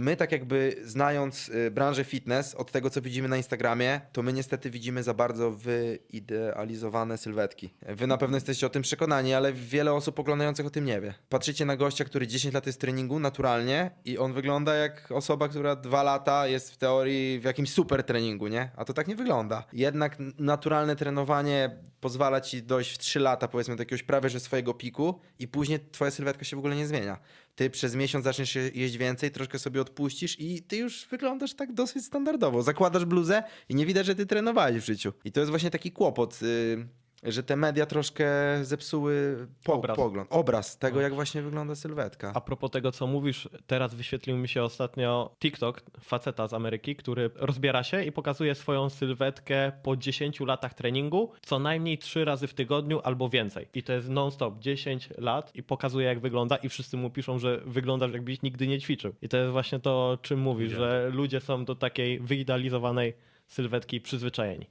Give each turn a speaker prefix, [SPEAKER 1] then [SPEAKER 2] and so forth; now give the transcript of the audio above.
[SPEAKER 1] My tak jakby znając y, branżę fitness, od tego co widzimy na Instagramie, to my niestety widzimy za bardzo wyidealizowane sylwetki. Wy na pewno jesteście o tym przekonani, ale wiele osób oglądających o tym nie wie. Patrzycie na gościa, który 10 lat jest w treningu naturalnie i on wygląda jak osoba, która dwa lata jest w teorii w jakimś super treningu, nie? A to tak nie wygląda. Jednak naturalne trenowanie pozwala ci dojść w 3 lata powiedzmy do jakiegoś prawie że swojego piku i później twoja sylwetka się w ogóle nie zmienia. Ty przez miesiąc zaczniesz je- jeść więcej, troszkę sobie odpuścisz i ty już wyglądasz tak dosyć standardowo. Zakładasz bluzę i nie widać, że ty trenowałeś w życiu. I to jest właśnie taki kłopot, y, że te media troszkę zepsuły po,
[SPEAKER 2] Obraz.
[SPEAKER 1] pogląd, obraz tego, jak właśnie wygląda sylwetka.
[SPEAKER 2] A propos tego, co mówisz, teraz wyświetlił mi się ostatnio TikTok faceta z Ameryki, który rozbiera się i pokazuje swoją sylwetkę po 10 latach treningu, co najmniej 3 razy w tygodniu albo więcej. I to jest non-stop 10 lat i pokazuje, jak wygląda, i wszyscy mu piszą, że wyglądasz, jakbyś nigdy nie ćwiczył. I to jest właśnie to, czym mówisz, że ludzie są do takiej wyidealizowanej sylwetki przyzwyczajeni.